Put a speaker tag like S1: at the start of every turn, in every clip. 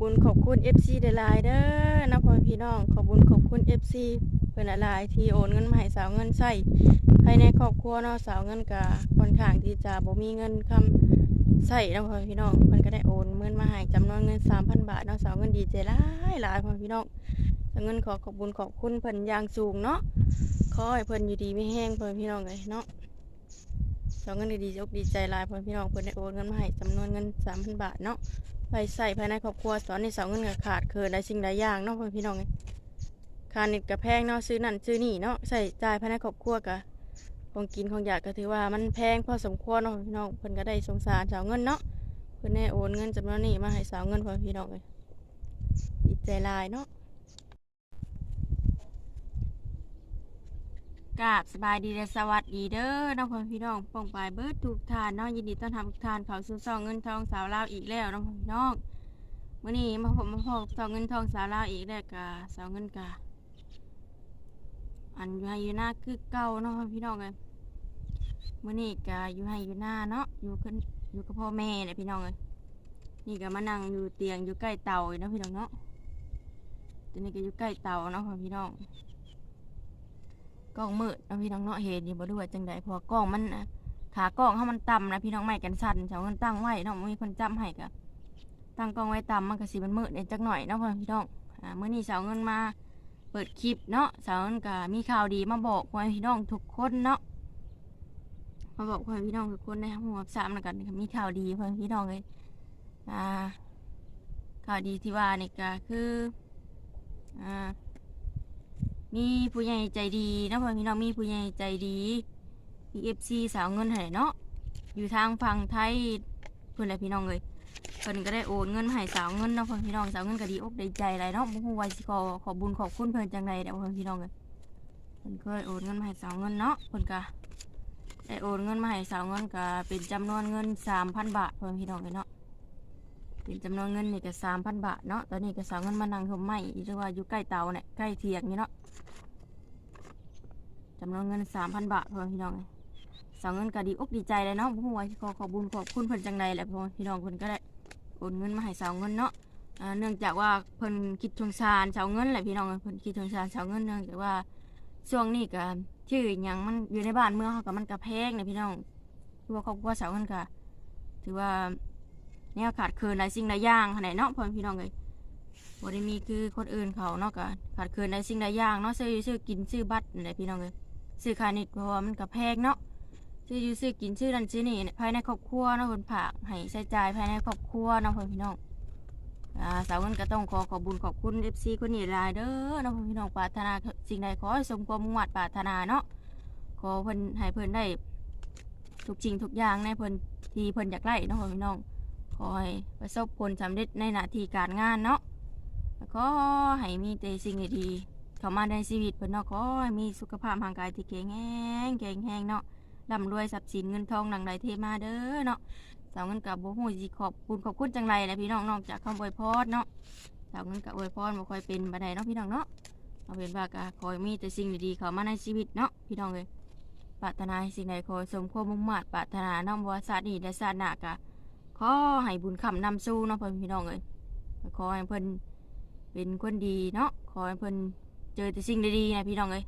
S1: บุญขอบคุณ FC หลายเด้อนะพ่อพี่น้อง ขอบบุญขอบคุณ FC เพิ่นหลายที่โอนเงินมาให้สาวเงินใช้ภายในครอบครัวเนาะสาวเงินก็ค่อนข้างที่จะบ่มีเงินคำใช้นะพ่อพี่น้องเพิ่นก็ได้โอนเงินมาให้จำนวนเงิน 3,000 บาทเนาะสาวเงินดีใจหลายหลายพ่อพี่น้องสาวเงินขอขอบบุญขอบคุณเพิ่นอย่างสูงเนาะขอให้เพิ่นอยู่ดีไม่แห้งพ่อพี่น้องเลยเนาะ สาวเงินก็ดีอกดีใจหลายพ่อพี่น้องเพิ่อนได้โอนเงินมาให้จำนวนเงิน3,000บาทเนาะไปใส่ภายในครอบครัวสอนในเสาเงินก็ขาดเคินได้สิ่งใดอย่างเนาะพ่อพี่น้องเอ้ยค่าเน็ตกับแพงเนาะซื้อนั่นซื้อนี่เนาะใส่จ่ายภายในครอบครัวกะของกินของอยากก็ถือว่ามันแพงพอสมควรเนาะพี่น้องเพิ่อนก็ได้สงสารสาวเงินเนาะเพิ่อนได้โอนเงินจำนวนนี้มาให้สาวเงินพ่อพี่น้องเลยดีใจลายเนาะ กราบสบายดีและสวัสดีเด้อน้องพ่อพี่น้องป้องปลายเบิดทุกทานเนาะยินดีต้อนรับทุกทานเข้าสู่ซองเงินทองสาวลาวอีกแล้วน้องพ่อพี่น้องมื่อนี้มาผมมาพบสาวเงินทองสาวลาวอีกแล้วกะสาวเงินกะอันอยู่ให้อยู่หน้าคือเก่าเนาะพี่น้องเลยมื่อนี้กะอยู่ให้อยู่หน้าเนาะอยู่ขึ้นอยู่กับพ่อแม่เลยพี่น้องเลยนี่ก็มานั่งอยู่เตียงอยู่ใกล้เตาเนาะพี่น้องเนาะตัวนี้ก็อยู่ใกล้เตาเนาะพี่น้อง กล้องมืดนะพี่น้องเนาะเห็นอยู่บ่ด้วยจังใดพอกล้องมันนะขากล้องเขามันต่ำนะพี่น้องไม่กันสั่นสาวเงินตั้งไว้เนาะบ่มีคนจำให้กะตั้งกล้องไว้ต่ำมันก็สิมันมืดเนจักหน่อยเนาะพ่อพี่น้องอ่าเมื่อนี้สาวเงินมาเปิดคลิปเนาะสาวเงินก็มีข่าวดีมาบอกพ่อพี่น้องทุกคนเนาะมาบอกพ่อพี่น้องทุกคนในหัวสามแล้วกันก็มีข่าวดีพ่อพี่น้องเลยอ่าข่าวดีที่ว่านี่ก็คืออ่า มีผู้ใหญ่ใจดีเนาะพ่อพี่น้องมีผู้ใหญ่ใจดีมีเอฟซีสาวเงินให้เนาะอยู่ทางฝั่งไทยเพื่อนอะพี่น้องเลยเพิ่นก็ได้โอนเงินมาให้สาวเงินเนาะเพิ่นพี่น้องสาวเงินก็ดีอกดีใจหลายเนาะบ่ฮู้ว่าสิขอขอบุญขอบคุณเพิ่นจังไดเด้อเพิ่นพี่น้องเอ้ยเพิ่นเคยโอนเงินมาให้สาวเงินเนาะเพิ่นก็ได้โอนเงินมาให้สาวเงินก็เป็นจำนวนเงิน3,000บาทเพิ่นพี่น้องเอ้ยเนาะเป็นจำนวนเงินนี่ก็3,000บาทเนาะตอนนี้ก็สาวเงินมานั่งห่มไม้หรือว่าอยู่ใกล้เตาเนี่ยใกล้เถียงนี่เนาะ จำนวนเงิน3,000บาทเพิ่นพี่น้องเอ้ยสาวเงินก็ดีอกดีใจเลยเนาะบ่ฮู้ว่าขอขอบุญขอบคุณเพิ่นจังไดแหละเพิ่นพี่น้องเพิ่นก็ได้โอนเงินมาให้สาวเงินเนาะเนื่องจากว่าเพิ่นคิดทงสารสาวเงินแหละพี่น้องเพิ่นคิดทงสารสาวเงินเนื่องจากว่าช่วงนี้ก็ชื่อหยังมันอยู่ในบ้านเมืองเขาก็มันก็แพงเนี่ยพี่น้องคือว่าครอบครัวสาวเงินก็ถือว่าแนวขาดเคินหลายสิ่งหลายอย่างขนาดเนาะพ่อพี่น้องเลยบ่ได้มีคือคนอื่นเขาเนาะก็ขาดเคินหลายสิ่งหลายอย่างเนาะซื้อซื้อกินซื้อบัตรนี่แหละพี่น้องเลย ซื้อคานิดเพราะว่ามันก็แพงเนาะซื้ออยู่ซื้อกินซื้อนั่นซื้อนี่ภายในครอบครัวเนาะคนผากให้ใช้จ่ายภายในครอบครัวเนาะพ่อพี่น้องอ่าสาวเงินก็ต้องขอขอบุญขอบคุณเอฟซีคนนี้หลายเด้อเนาะพ่อพี่น้องปรารถนาสิ่งใดขอให้สมความมุ่งมั่นปรารถนาเนาะขอเพิ่นให้เพิ่นได้ทุกสิ่งทุกอย่างในเพิ่นที่เพิ่นอยากได้เนาะพ่อพี่น้องขอให้ประสบผลสำเร็จในหน้าที่การงานเนาะแล้วก็ให้มีแต่สิ่งดีๆ เข้ามาในชีวิตเพิ่นเนาะขอให้มีสุขภาพร่างกายที่แข็งแรงแข็งแรงเนาะร่ำรวยทรัพย์สินเงินทองหนังไหลเทมาเด้อเนาะสาวเงินกับโบหูสิขอบคุณขอบคุณจังไรแหละพี่น้องนอกจากคำอวยพรเนาะสาวเงินกับอวยพรบ่ค่อยเป็นบันไดเนาะพี่น้องเนาะเอาเป็นว่ากะคอยมีแต่สิ่งดีๆเข้ามาในชีวิตเนาะพี่น้องเลยปรารถนาให้สิ่งใดขอสมความมุ่งมั่นปรารถนาน้อมว่าศาสตร์นี้และศาสตร์หนากะขอให้บุญคำนำสู้เนาะเพื่อนพี่น้องเลยขอให้เพิ่อนเป็นคนดีเนาะขอให้เพิ่อน เจอแต่สิ่งดีๆนะพี่น้องเลย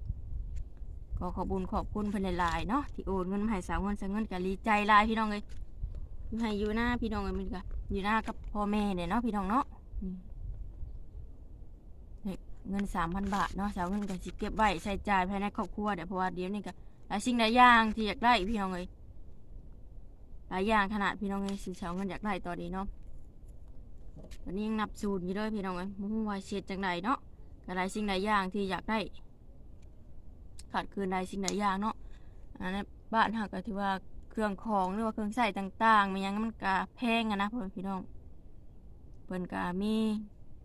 S1: ก็ขอบุญขอบคุณเพิ่นหลายๆเนาะที่โอนเงินมาให้สาวเงินสาวเงินก็ดีใจหลายพี่น้องเลยอยู่ให้อยู่หน้าพี่น้องเลยมันก็อยู่หน้ากับพ่อแม่เนี่ยเนาะพี่น้องเนาะเงินสามพันบาทเนาะสาวเงินก็สิเก็บไว้ใช้จ่ายภายในครอบครัวเดี๋ยวเพราะว่าเดี๋ยวนี้ก็หลายสิ่งหลายอย่างที่อยากได้พี่น้องเลยหลายอย่างขนาดพี่น้องเลยสิสาวเงินอยากได้ตอนนี้เนาะตอนนี้ยังนับศูนย์อยู่เลยพี่น้องเลยมุ่งว่าเสียจังใดเนาะ หลายสิ่งหลายอย่างที่อยากได้ขาดคืนใดสิ่งใดอย่างเนาะอันนั้นบ้านหักก็ถือว่าเครื่องของหรือว่าเครื่องใส่ต่างๆมันยังมันก็แพงอะนะพ่อพี่น้องเพิ่นก็มี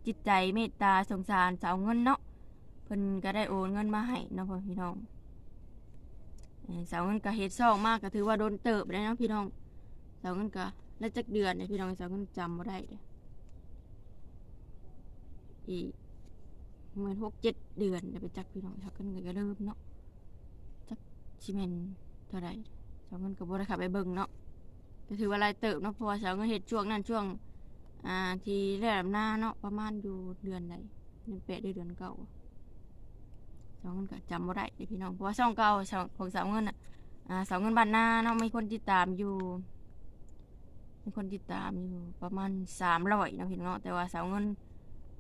S1: จิตใจเมตตาสงสารสาวเงินเนาะเพิ่นก็ได้โอนเงินมาให้เนาะพ่อพี่น้องสาวเงินก็เฮ็ดซ่องมากก็ถือว่าโดนเติบเลยเนะพี่น้องสาวเงินก็แล้วจักเดือนเนี่ยพี่น้องสาวเงินจำบ่ได้เด้อี เหมือนหกเจ็ดเดือนเดี๋ยวไปจักพี่น้องชักกันก็เริ่มเนาะจักชิเมนเท่าไรสาวเงินกับบริขับไปเบิ่งเนาะก็ถือว่าหลายเติบเนาะเพราะว่าสาวเงินเห็ดช่วงนั้นช่วง อ่า ที่เรียกหน้าเนาะประมาณอยู่เดือนใดเดือนแปดเดือนเก้าสองเงินก็จำบ่ได้เด้อพี่น้องเพราะว่าช่องเก่าช่องของสาวเงินอะอ่าสาวเงินบ้านหน้าเนาะมีคนติดตามอยู่มีคนติดตามอยู่ประมาณสามร้อยนาะพี่น้องแต่ว่าสาวเงิน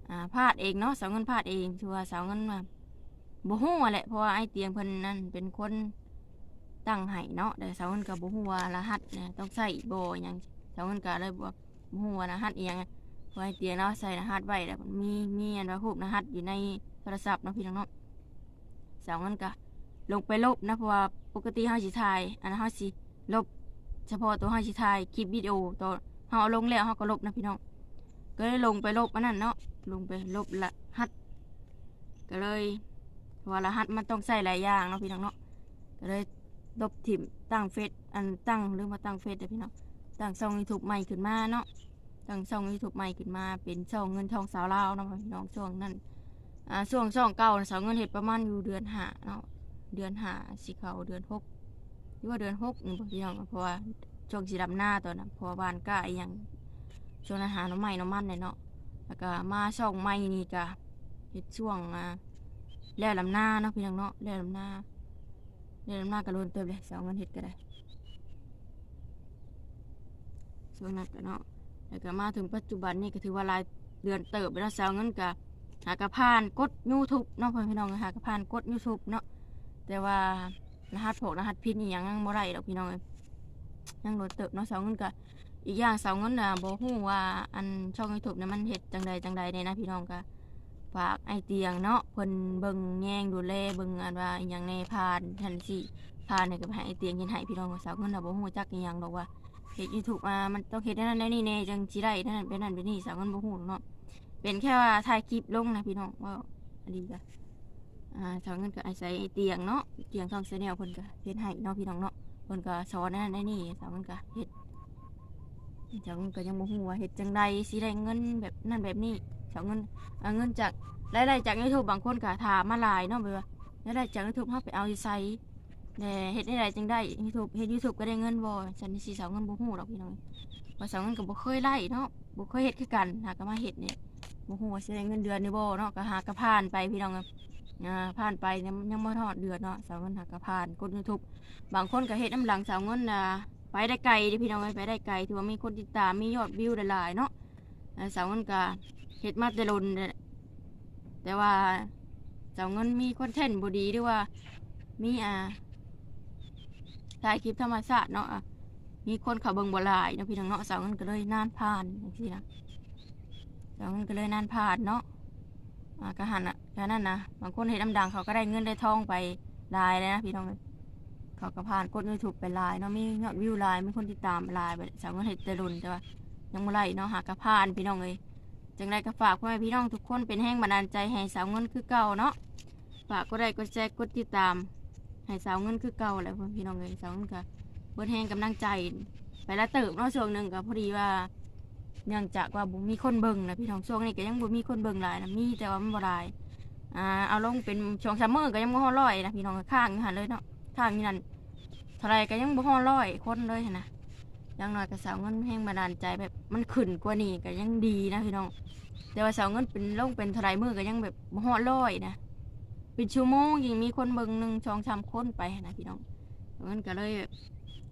S1: อ่าพลาดเองเนาะสาวเงินพลาดเองคือว่าสาวเงินมาบ่ฮู้อะแหละเพราะว่าไอ้เตียงเพิ่นนั่นเป็นคนตั้งให้เนาะแต่สาวเงินก็บ่ฮู้ว่ารหัสเนี่ยต้องใส่บ่หยังสาวเงินก็เลยบ่บ่ฮู้ว่ารหัสอีหยังเพราะไอ้เตียงเนาะใส่รหัสไว้แล้วมันมีมีอันว่ารูปรหัสอยู่ในโทรศัพท์เนาะพี่น้องเนาะสาวเงินก็ลงไปลบนะเพราะว่าปกติเฮาสิถ่าย อันนั้นเฮาสิลบ เฉพาะตัวเฮาสิถ่ายคลิปวิดีโอตัวเฮาเอาลงแล้วเฮาก็ลบนะพี่น้อง ก็เลยลงไปลบอันนั้นเนาะลงไปลบรหัสก็เลยว่ารหัสมันต้องใส่หลายอย่างเนาะพี่น้องเนาะก็เลยลบถิ่มตั้งเฟซอันตั้งหรือมาตั้งเฟซเด้อพี่น้องตั้งช่องยูทูบใหม่ขึ้นมาเนาะตั้งช่องยูทูบใหม่ขึ้นมาเป็นช่องเงินทองสาวลาวเนาะพี่น้องช่วงนั้นอ่าช่วงช่องเก่าสาวเงินเห็ดประมาณอยู่เดือนห้าเนาะเดือนห้าสิเขาเดือนหกหรือว่าเดือนหกนี่พี่น้องเพราะว่าช่วงสีดำหน้าตอนนั้นพอบ้านก็อีหยัง ช่วงอาหารน้ำใหม่น้ำมันเลยเนาะแล้วก็มาช่องใหม่นี่ก็เฮ็ดช่วงอ่าแล้วลำหน้าเนาะพี่น้องเนาะแล้วลำหน้าแล้วลำหน้าก็โดนเติมเลยสองเงินเฮ็ดก็ได้ช่วงนั้นก็เนาะแล้วก็มาถึงปัจจุบันนี่ก็ถือว่าหลายเดือนเติบแล้วสาวเงินก็หากระพานกดยูทูบเนาะพี่น้องหากระพานกดยูทูบเนาะแต่ว่ารหัสโผรหัสพินนี่ยังยังบ่ได้ดอกพี่น้องเอ้ยยังโดดเติบเนาะเสาเงินก็ อีกอย่างสาเงินน่ะบ่ฮู้ว่าอันช่อง YouTube เนี่ยมันเฮ็ดจังใดจังใดเนี่ยนะพี่น้องก็ฝากไอเตียงเนาะเพิ่นเบิ่งแยงดูแลเบิ่งอันว่าอีหยังในพานทันสิพานเนี่ยก็ให้ไอเตียงเฮ็ดให้พี่น้องสาเงินน่ะบ่ฮู้จักอีหยังดอกว่าเฮ็ด YouTube มามันต้องเฮ็ดนั่นได้นี่แน่จังสิได้นั่นเป็นนั่นเป็นนี่สาเงินบ่ฮู้เนาะเป็นแค่ว่าถ่ายคลิปลงนะพี่น้องว่าอันนี้ก็อ่าสาเงินก็อาศัยไอเตียงเนาะเตียงช่อง Channel เพิ่นก็เฮ็ดให้เนาะพี่น้องเนาะเพิ่นก็สอนนั่นได้นี่สาวมันก็เฮ็ด สาวมันก็ยังบ่ฮู้ว่าเฮ็ดจังใดสิได้เงินแบบนั่นแบบนี้สาวเงินเอาเงินจากรายได้จาก YouTube บางคนก็ถามมาหลายเนาะแบบว่ารายได้จาก YouTube เฮาไปเอาอยู่แต่เฮ็ดได้ไดจังได้ YouTube เฮ็ด YouTube ก็ได้เงินบ่ฉันนี่สิสาวเงินบ่ฮู้ดอกพี่น้องว่าสาวเงินก็บ่เคยไล่เนาะบ่เคยเฮ็ดคือกันหาก็มาเฮ็ดเนี่ยบ่ฮู้ว่าสิได้เงินเดือนนี่บ่เนาะก็หาก็ผ่านไปพี่น้องอ่าผ่านไปยังบ่ทอดเดือนเนาะสาวเงินหาก็ผ่านกด YouTube บางคนก็เฮ็ดน้ำหลังสาวเงินนะ ไปได้ไกลด้อพี่น้องไปได้ไกลถือว่ามีคนติดตามมียอดวิวหลายๆเนาะสาวเงินก็เฮ็ดมาแต่ลนแหละแต่ว่าสาวเงินมีคอนเทนต์บดีหรือว่ามีอ่าถ่ายคลิปธรรมชาติเนาะมีคนเขาเบิ่งบ่หลายเนาะพี่น้องเนาะสาวเงินก็เลยนานผ่านจังซี่นะสาวเงินก็เลยนานผ่านเนาะอ่าก็หันอะแค่นั้นนะบางคนเฮ็ดน้ำดังเขาก็ได้เงินได้ทองไปลายเลยนะพี่น้องเอ้ย เขาก็ผ่านกดยูทูบไปไลน์เนาะมียอดวิวไลน์มีคนติดตามไลน์ไปสาวเงินเห็ดต่รุนแต่ว่ายังบ่ไล่เนาะหากระผ่านพี่น้องเลยจังไรก็ฝากพ่อแม่พี่น้องทุกคนเป็นแห้งบันดาลใจให้สาวเงินคือเก่าเนาะฝากก็ได้กดแชร์กดติดตามให้สาวเงินคือเก่าแหละพี่น้องเลยสาวเงินก็เบิดแห้งกำลังใจ ไปแล้วเติบเนาะช่วงหนึ่งก็พอดีว่าเนื่องจากว่าบ่มีคนเบิ่งนะพี่น้องช่วงนี้ก็ยังบ่มีคนเบิ่งหลายนะมีแต่ว่ามันบ่หลายอ่าเอาลงเป็นช่วงซัมเมอร์ก็ยังบ่ฮอดร้อยนะพี่น้องข้างอยู่หั่นเลยเนาะข้างอยู่นั่น เท่าไรก็ยังบ่ฮอดร้อยคนเลยหั้นนะอยังน้อยก็สาวเงินแห้งบันดาลใจแบบมันขึ้นกว่านี้ก็ยังดีนะพี่น้องแต่ว่าสาวเงินเป็นลงเป็นเท่าไรมือก็ยังแบบบ่ฮอดร้อยนะเป็นชั่วโมงยังมีคนเบิ่งหนึ่งสองสามคนไปหั้นนะพี่น้องสาวเงินก็เลยแบบ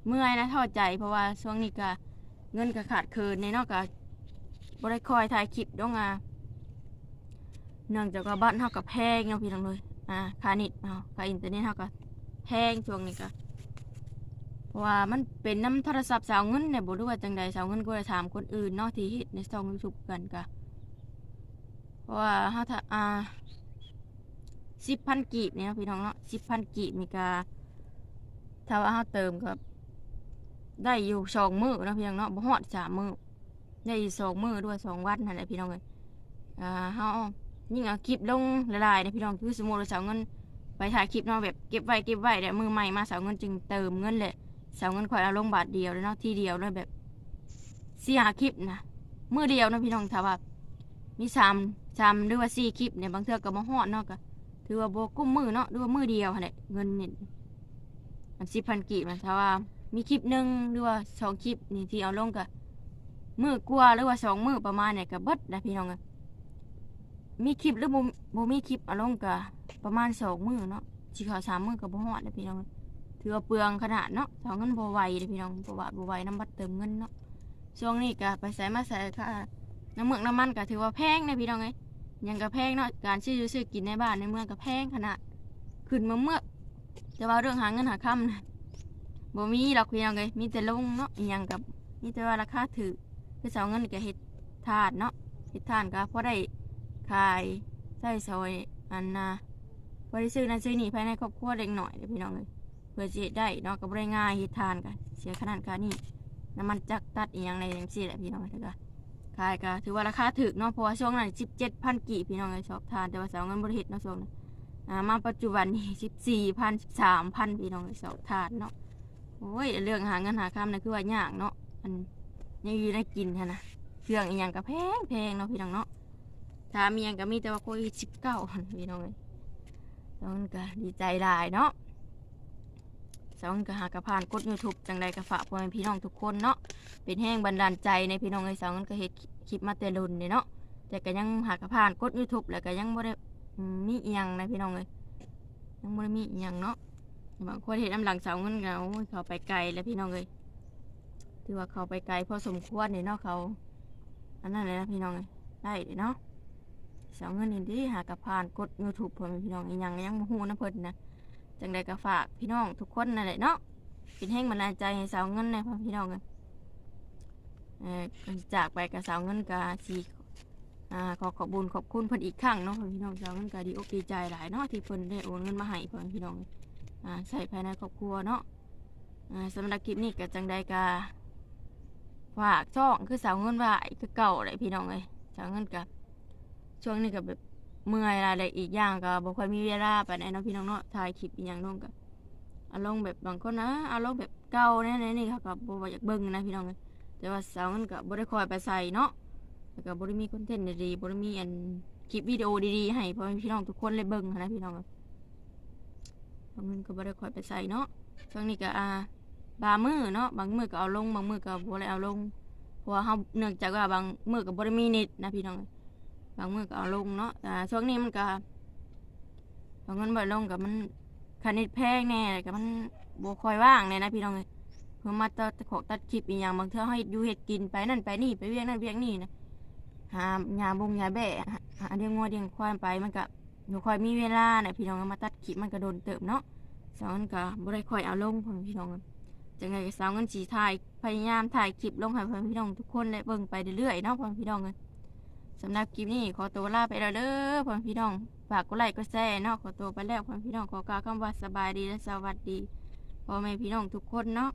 S1: เมื่อยนะท้อใจเพราะว่าช่วงนี้ก็เงินก็ขาดเคินในนอกก็บ่ได้คอยถ่ายคลิปดองอะเนื่องจากว่าบ้านเฮากับแพงเนาะพี่น้องเลยอ่าค่าน็ตเฮาค่าอินเทอร์เน็ตเฮาก็แพงช่วงนี้ก็ ว่ามันเป็นน้ำโทรศัพท์สาวเงินเนี่ยบ่รู้ว่าจังใดสาวเงินก็เลยถามคนอื่นเนาะที่เฮ็ดในช่องยูทูบกันกะเพราะว่าเฮาถ้าอ่าสิบพันกีบเนี่ยพี่น้องเนาะสิบพันกีบนี่ก็ถ้าว่าเฮาเติมก็ได้อยู่สองมื้อเนาะพี่น้องเนาะบ่ฮอดสามมื้อได้สองมื้อด้วยสองวันนั่นแหละพี่น้องเอ้ยอ่าเฮายิ่งเอาคลิปลงหลายเนี่ยพี่น้องคือสมมุติว่าสาวเงินไปถ่ายคลิปเนาะแบบเก็บไว้เก็บไว้เดี๋ยวมือใหม่มาสาวเงินจึงเติมเงินเลย เสาเงินคอยเอาลงบาทเดียวเลยเนาะทีเดียวเลยแบบสียคลิปนะมือเดียวเนาะพี่น้องถ้าว่ามีสามสามหรือว่าสี่คลิปเนี่ยบางเทื่อก็มาฮอดเนาะก็ถือว่าโบกุ้มมือเนาะหรือว่ามือเดียวหั่นแหละเงินเนี่ยอันสิบพันกีบนะถ้าว่ามีคลิปหนึ่งหรือว่าสองคลิปนี่ที่เอาลงก็มือกลัวหรือว่าสองมือประมาณเนี่ยก็เบิดนะพี่น้องอ้ยมีคลิปหรือบ่บ่มีคลิปเอาลงก็ประมาณสองมือเนาะสิเขาสามมือก็บ่ฮอดเลยพี่น้องอ ถือว่าเปลืองขนาดเนาะสองเงินบ่ไหวเลยพี่น้องบว่าบ่ไหวน้ำบัตรเติมเงินเนาะช่วงนี้ก็ไปใส่มาใส่ค่ะน้ำเมืองน้ำมันก็ถือว่าแพงนะพี่น้องเอ้ยหยังก็แพงเนาะการซื้อซื้อกินในบ้านในเมืองก็แพงขนาดขึ้นมาเมื่อแต่ว่าเรื่องหาเงินหาค่ำนะบ่มีหรอกพี่น้องเอ้ยมีแต่ลงเนาะยังกับมีแต่ว่าราคาถือคือเสาเงินก็เฮ็ดทานเนาะเฮ็ดทานก็พอได้ขายใส่ซอยอันนะพอได้ซื้อนั่นซื้อนี่ภายในครอบครัวเล็กหน่อยเด้อพี่น้องเลย เพื่อสิเฮ็ดได้เนาะก็บ่ได้ง่ายเฮ็ดทานก็เสียขนาดค่านี่น้ำมันจักตัดอีหยังในจังซี่แหละพี่น้องเด้อก็ขายก็ถือว่าราคาถูกเนาะเพราะว่าช่วงนั้น17,000กี่พี่น้องเลยชอบทานแต่ว่าสาเงินบ่ได้เฮ็ดเนาะช่วงนั้นอ่ามาปัจจุบันนี่14,000 13,000พี่น้องเลยชอบทานเนาะโอ้ยเรื่องหาเงินหาคำนี่คือว่ายากเนาะมันยังอยู่ในกินฮะนะเครื่องอีหยังก็แพงแพงเนาะพี่น้องเนาะถ้ามีหยังก็มีแต่ว่าโควิดสิบเก้าพี่น้องเลยสองคนก็ดีใจหลายเนาะ สองคนก็หากระพานกดยูทูบจังใดก็ฝากพ่อแม่พี่น้องทุกคนเนาะเป็นแห้งบันดาลใจในพี่น้องเลยสองคนก็เฮ็ดคลิปมาแต่รุ่นนี่เนาะแต่ก็ยังหากระพานกดยูทูบแล้วก็ยังบ่ได้มีอีหยังนะพี่น้องเลยยังบ่ได้มีอีหยังเนาะบางคนเห็นน้ำหลังสาเงินก็โอ้ยเขาไปไกลแล้วพี่น้องเลยถือว่าเขาไปไกลพอสมควรเนี่ยเนาะเขาอันนั้นเลยนะพี่น้องเอ้ยได้เลยเนาะเสาเงินนี่ดีหากระพานกดยูทูบเพิ่นพี่น้องอีหยังยังบ่ฮู้นะเพิ่นนะ จังใดก็ฝากพี่น้องทุกคนนั่นแหละเนาะเป็นแห้งบันดาลใจให้สาวเงินในพ่อพี่น้องกันเออก่อนสิจากไปกับสาวเงินกาสีอ่าขอขอบคุญขอบคุณเพิ่นอีกครั้งเนาะพ่อพี่น้องสาวเงินกาดีอกดีใจหลายเนาะที่เพิ่นได้โอนเงินมาให้พ่อพี่น้องอ่าใส่ภายในครอบครัวเนาะอ่าสำหรับคลิปนี้ก็จังใดกาฝากช่องคือสาวเงินว่าคือเก่าเลยพี่น้องเลยสาวเงินกับช่วงนี้ก็แบบ เมื่อยอะไรอีกอย่างก็บ่ค่อยมีเวลาไปไหนใดเนาะพี่น้องเนาะถ่ายคลิปอีกอย่างน้องก็อารมณ์แบบบางคนนะอารมณ์แบบเก่าแน่ๆนี่เขาก็บ่ว่าอยากเบิ่งนะพี่น้องเลยแต่ว่าสาวเงินก็บ่ได้คอยไปใส่เนาะแล้วก็บ่ได้มีคอนเทนต์ดีๆบ่ได้มีอันคลิปวิดีโอดีๆให้พ่อแม่พี่น้องทุกคนเลยเบิ่งนะพี่น้องเอ้ยสาวเงินก็บ่ได้คอยไปใส่เนาะช่วงนี้ก็อ่าบางมือเนาะบางมือก็เอาลงบางมือก็บ่ได้เอาลงเพราะว่าเฮาเนื่องจากว่าบางมือก็บ่ได้มีเน็ตนะพี่น้อง บางมือก็เอาลงเนาะแต่ช่วงนี้มันก็บางเงินบ่ได้ลงก็มันค่าเน็ตแพงแน่ก็มันบ่ค่อยว่างแน่นะพี่น้องเอ้ยเพิ่นมาตัดขอตัดคลิปอีหยังบางเทื่อเฮาเฮ็ดอยู่เฮ็ดกินไปนั่นไปนี่ไปเวียงนั่นเวียงนี่นะหาหญ้าบงหญ้าแบะหาเลี้ยงงัวเลี้ยงควายไปมันก็บ่ค่อยมีเวลาน่ะพี่น้องเอามาตัดคลิปมันก็โดนเติบเนาะสาวเงินก็บ่ได้ค่อยเอาลงพี่น้องจังไงสาวเงินสีถ่ายพยายามถ่ายคลิปลงให้พี่น้องทุกคนได้เบิ่งไปเรื่อยๆเนาะพี่น้องกัน สำหรับคลิปนี้ขอตัวลาไปแล้วเด้อพ่อพี่น้องฝากกดไลค์กดแชร์เนาะขอตัวไปแล้วพ่อพี่น้องขอกล่าวคำว่าสบายดีและสวัสดีพ่อแม่พี่น้องทุกคนเนาะ